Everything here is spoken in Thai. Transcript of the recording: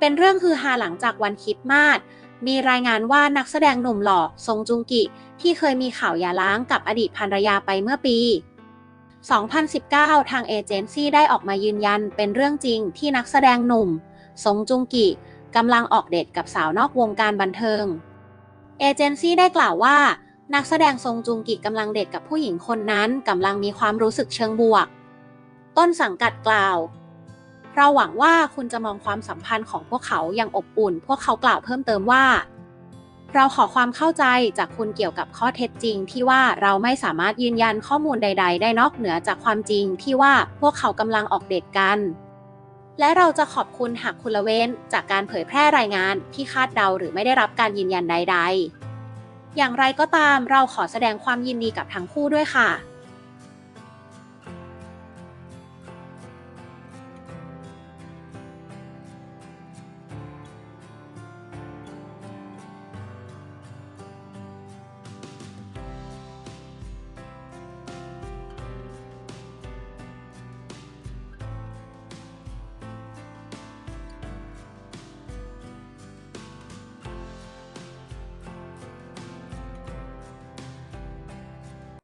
เป็นเรื่องฮือฮาหลังจากวันคริดมาสมีรายงานว่านักแสดงหนุ่มหล่อซงจุงกิ ที่เคยมีข่าวหย่าร้างกับอดีตภรรยาไปเมื่อปี 2019 ทางเอเจนซี่ได้ออกมายืนยันเป็นเรื่องจริงที่นักแสดงหนุ่มซงจุงกิกำลังออกเดทกับสาวนอกวงการบันเทิง เอเจนซี่ได้กล่าวว่า นักแสดงซงจุงกิกำลังเดทกับผู้หญิงคนนั้นกำลังมีความรู้สึกเชิงบวก ต้นสังกัดกล่าว เราหวังว่าคุณจะมองความสัมพันธ์ของพวกเขาอย่างอบอุ่น พวกเขากล่าวเพิ่มเติมว่า เราขอความเข้าใจจากคุณเกี่ยวกับข้อเท็จจริง ที่ว่าเราไม่สามารถยืนยันข้อมูลใด ๆ ได้นอกเหนือจากความจริงที่ว่าพวกเขากำลังออกเดทกัน และเราจะขอบคุณหากคุณละเว้นจากการเผยแพร่รายงานที่คาดเดาหรือไม่ได้รับการยืนยันใด ๆ อย่างไรก็ตามเราขอแสดงความยินดีกับทั้งคู่ด้วยค่ะ